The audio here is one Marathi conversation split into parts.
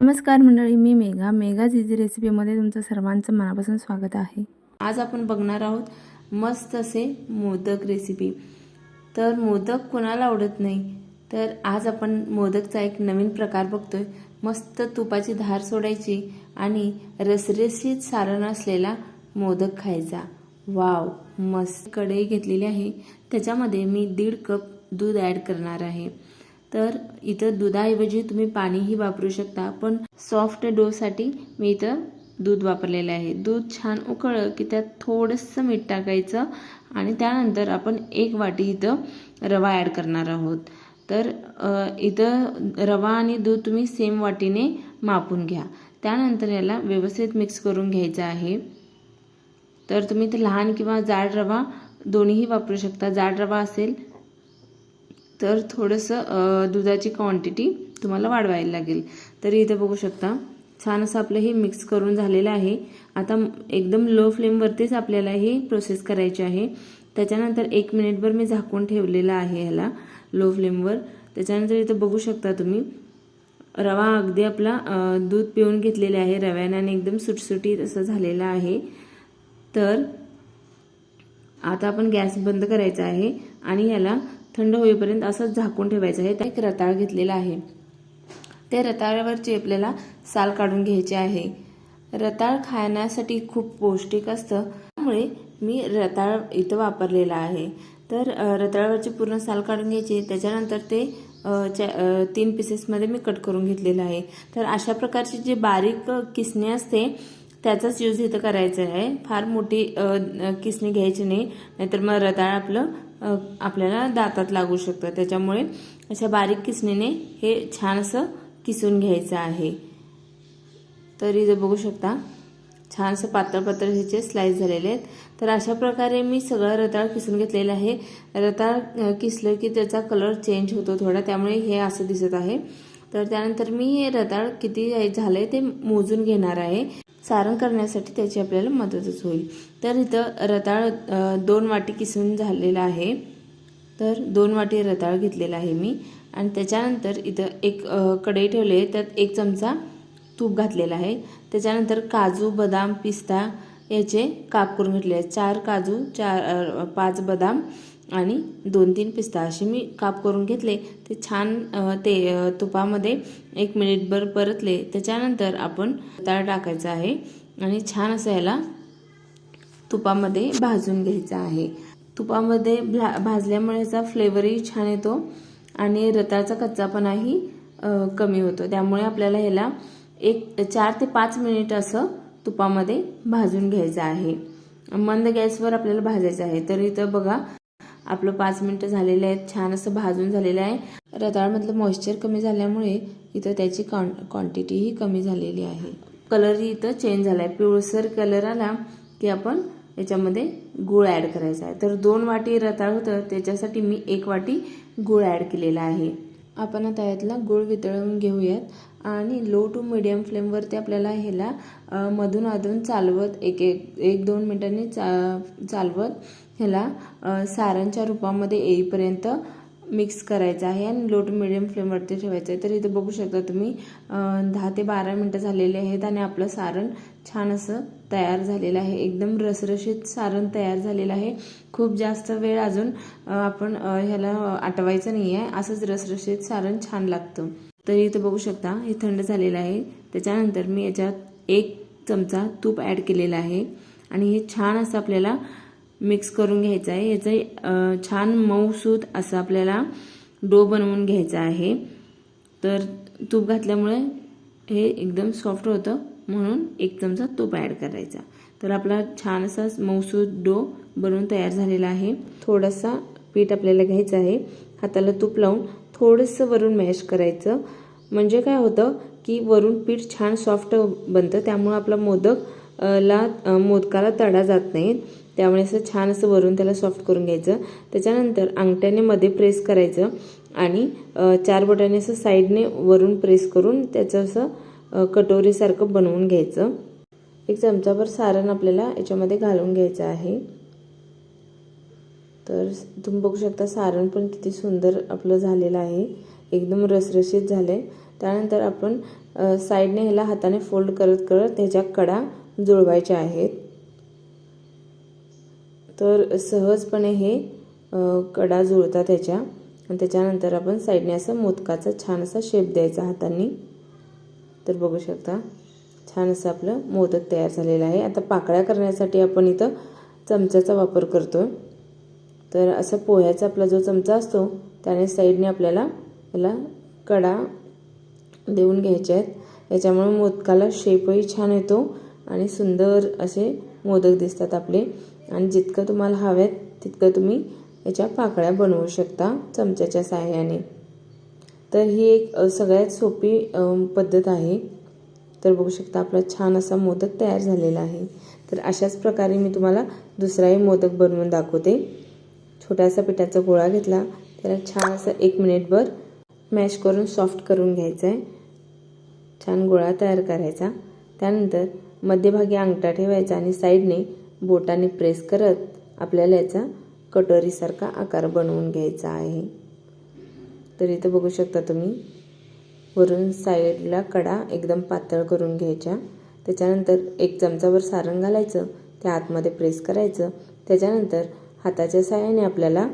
नमस्कार मंडळी मी मेघा. मेघा इझी रेसिपीमध्ये तुमचं सर्वांचं मनापासून स्वागत आहे. आज आपण बघणार आहोत मस्त असे मोदक रेसिपी. तर मोदक कोणाला आवडत नाही तर आज आपण मोदकचा एक नवीन प्रकार बघतोय. मस्त तुपाची धार सोडायची आणि रसरशीत सारण असलेला मोदक खायचा. वाव मस्त कढई घेतलेली आहे. त्याच्यामध्ये मी दीड कप दूध ॲड करणार आहे. तर इथं दुधाऐवजी तुम्ही पाणीही वापरू शकता पण सॉफ्ट डोसाठी मी इथं दूध वापरलेलं आहे. दूध छान उकळलं की त्यात थोडंसं मीठ टाकायचं आणि त्यानंतर आपण एक वाटी इथं रवा ॲड करणार आहोत. तर इथं रवा आणि दूध तुम्ही सेम वाटीने मापून घ्या. त्यानंतर याला व्यवस्थित मिक्स करून घ्यायचं आहे. तर तुम्ही इथं लहान किंवा जाड रवा दोन्हीही वापरू शकता. जाड रवा असेल तर थोडंसं दुधाची क्वांटिटी तुम्हाला वाढवायला लागेल. तर इथं बघू शकता छान असं आपलं हे मिक्स करून झालेलं आहे. आता एकदम लो फ्लेमवरतीच आपल्याला हे प्रोसेस करायची आहे. त्याच्यानंतर एक मिनिटभर मी झाकून ठेवलेलं आहे ह्याला लो फ्लेमवर त्याच्यानंतर इथं बघू शकता तुम्ही रवा अगदी आपला दूध पिऊन घेतलेले आहे रव्यानं आणि एकदम सुटसुटीत असं झालेलं आहे. तर आता आपण गॅस बंद करायचा आहे आणि याला थंड होईपर्यंत असंच झाकून ठेवायचं. आहे एक रताळ घेतलेला आहे. त्या रताळ्यावरची आपल्याला साल काढून घ्यायचे आहे. रताळ खाण्यासाठी खूप पौष्टिक असतं. त्यामुळे मी रताळ इथं वापरलेला आहे. तर रताळावरची पूर्ण साल काढून घ्यायची. त्याच्यानंतर ते च्या तीन पीसेसमध्ये मी कट करून घेतलेलं आहे. तर अशा प्रकारची जी बारीक किसणी असते त्याचाच यूज इथं करायचा आहे. फार मोठी किसणी घ्यायची नाही नाहीतर मग रताळ आपलं आपल्याला दातात लागू शकतं. त्याच्यामुळे अशा बारीक किसणीने हे छान असं किसून घ्यायचं आहे. तर इथं बघू शकता छानसं पातळ पातळ ह्याचे स्लाइस झालेले आहेत. तर अशा प्रकारे मी सगळं रताळ किसून घेतलेलं आहे. रताळ किसलं की त्याचा कलर चेंज होतो थोडा त्यामुळे हे असं दिसत आहे. तर त्यानंतर मी हे रताळ किती झालं आहे- ते मोजून घेणार आहे. सारण करण्यासाठी त्याची आपल्याला मदतच होईल. तर इथं रताळ दोन वाटी किसून झालेलं आहे. तर दोन वाटी रताळ घेतलेला आहे मी. आणि त्याच्यानंतर इथं एक कढई ठेवली आहे. त्यात एक चमचा तूप घातलेला आहे. त्याच्यानंतर काजू बदाम पिस्ता याचे काप करून घेतले आहेत. चार काजू चार पाच बदाम आणि दोन तीन पिस्ता असे मी काप करून घेतले. ते छान ते तुपामध्ये एक मिनिटभर परतले. त्याच्यानंतर आपण ताळ टाकायचं आहे आणि छान असं ह्याला तुपामध्ये भाजून घ्यायचा आहे. तुपामध्ये भा भाजल्यामुळे याचा फ्लेवरही छान येतो आणि रताळचा कच्चापणाही कमी होतो. त्यामुळे आपल्याला ह्याला एक चार ते पाच मिनिट असं तुपामध्ये भाजून घ्यायचं आहे. मंद गॅसवर आपल्याला भाजायचं आहे. तर इथं बघा आपलं पाच मिनटं झालेले आहेत छान असं भाजून झालेलं आहे. रताळमधलं मॉइश्चर कमी झाल्यामुळे इथं त्याची कॉन क्वांटिटीही कमी झालेली आहे. कलरही इथं चेंज झाला आहे पिवळसर कलर आला की आपण याच्यामध्ये गूळ ॲड करायचा आहे. तर दोन वाटी रताळ होतं त्याच्यासाठी मी एक वाटी गूळ ॲड केलेला आहे. आपण आता यातला गूळ वितळवून घेऊयात. आणि लो टू मिडियम फ्लेमवरती आपल्याला ह्याला मधून अधून चालवत एक एक एक दोन मिनिटांनी चा चालवत ह्याला सारांच्या सारणच्या रूपामध्ये येईपर्यंत मिक्स करायचं आहे आणि लो टू मिडियम फ्लेमवरती ठेवायचं आहे. तर इथं बघू शकता तुम्ही दहा ते बारा मिनटं झालेले आहेत आणि आपलं सारण छान असं तयार झालेलं आहे. एकदम रसरशीत सारण तयार झालेलं आहे. खूप जास्त वेळ अजून आपण ह्याला आटवायचं नाही आहे असंच रसरशीत सारण छान लागतं. तर इथं बघू शकता हे थंड झालेलं आहे. त्याच्यानंतर मी याच्यात एक चमचा तूप ॲड केलेला आहे. आणि हे छान असं आपल्याला मिक्स करून घ्यायचं आहे. याचं छान मऊसूत असं आपल्याला डो बनवून घ्यायचा आहे. तर तूप घातल्यामुळे हे एकदम सॉफ्ट होतं. म्हणून एक चमचा तूप ॲड करायचा. तर आपला छान असा मऊसूत डो बनवून तयार झालेला आहे. थोडासा पीठ आपल्याला घ्यायचं आहे. हाताला तूप लावून थोडंसं वरून मॅश करायचं. म्हणजे काय होतं की वरून पीठ छान सॉफ्ट बनतं. त्यामुळं आपला मोदक ला मोदकाला तडा जात नाही. त्यामुळे असं छान असं वरून त्याला सॉफ्ट करून घ्यायचं. त्याच्यानंतर अंगठ्याने मध्ये प्रेस करायचं आणि चार बोटाने असं साईडने वरून प्रेस करून त्याचं असं कटोरीसारखं बनवून घ्यायचं. एक चमचाभर सारण आपल्याला याच्यामध्ये घालून घ्यायचं आहे. तर तुम्ही बघू शकता सारण पण किती सुंदर आपलं झालेलं आहे. एकदम रसरशीत झालं आहे त्यानंतर आपण साईडने ह्याला हाताने फोल्ड करत करत ह्याच्या कडा जुळवायच्या आहेत. तर सहजपणे हे कडा जुळतात त्याच्या आणि त्याच्यानंतर आपण साईडने असं मोदकाचा छान असा शेप द्यायचा हातांनी. तर बघू शकता छान असं आपलं मोदक तयार झालेलं आहे. आता पाकळ्या करण्यासाठी आपण इथं चमच्याचा वापर करतो तर असं पोह्याचा आपला जो चमचा असतो त्याने साईडने आपल्याला याला कडा देऊन घ्यायचे आहेत. याच्यामुळे मोदकाला शेपही छान येतो. आणि सुंदर असे मोदक दिसतात आपले. आणि जितकं तुम्हाला हव्यात तितकं तुम्ही याच्या पाकळ्या बनवू शकता चमच्याच्या साह्याने तर ही एक सगळ्यात सोपी पद्धत आहे. तर बघू शकता आपला छान असा मोदक तयार झालेला आहे. तर अशाच प्रकारे मी तुम्हाला दुसराही मोदक बनवून दाखवते. छोटासा पिठाचा गोळा घेतला. त्याला छान असं एक मिनिटभर मॅश करून सॉफ्ट करून घ्यायचा आहे छान गोळा तयार करायचा. त्यानंतर मध्यभागी अंगठा ठेवायचा आणि साईडने बोटाने प्रेस करत आपल्याला याचा कटोरीसारखा आकार बनवून घ्यायचा आहे. तर इथं बघू शकता तुम्ही वरून साईडला कडा एकदम पातळ करून घ्यायच्या. त्याच्यानंतर एक चमचावर सारण घालायचं त्या आतमध्ये प्रेस करायचं. त्याच्यानंतर हाताच्या साह्याने आपल्याला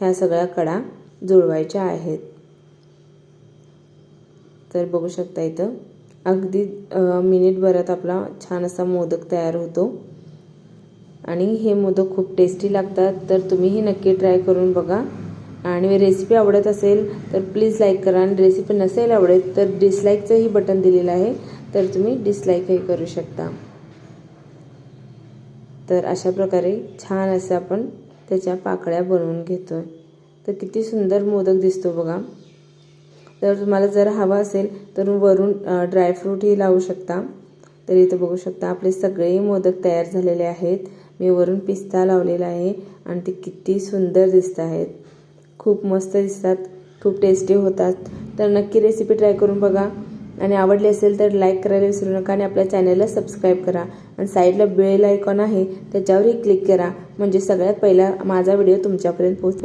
ह्या सगळ्या कडा जुळवायच्या आहेत. तर बघू शकता इथं अगदी मिनिटभरात आपला छान असा मोदक तयार होतो. आणि हे मोदक खूप टेस्टी लागतात तर तुम्हीही नक्की ट्राय करून बघा. आणि रेसिपी आवडत असेल तर प्लीज लाईक करा. आणि रेसिपी नसेल आवडत तर डिसलाईकचंही बटन दिलेलं आहे तर तुम्ही डिसलाईकही करू शकता. तर अशा प्रकारे छान असं आपण त्याच्या पाकळ्या बनवून घेतो आहे तर किती सुंदर मोदक दिसतो बघा. तर तुम्हाला जर हवा असेल तर वरून ड्रायफ्रूटही लावू शकता. तर इथं बघू शकता आपले सगळे मोदक तयार झालेले आहेत. मी वरून पिस्ता लावलेला आहे आणि ते किती सुंदर दिसत आहेत. खूप मस्त दिसतात खूप टेस्टी होतात. तर नक्की रेसिपी ट्राय करून बघा. आणि आवडली असेल तर लाईक करायला विसरू नका आणि आपल्या चॅनलला सबस्क्राईब करा. आणि साईडला बेल आयकॉन आहे त्याच्यावरही क्लिक करा. म्हणजे सगळ्यात पहिला माझा व्हिडिओ तुमच्यापर्यंत पोहोच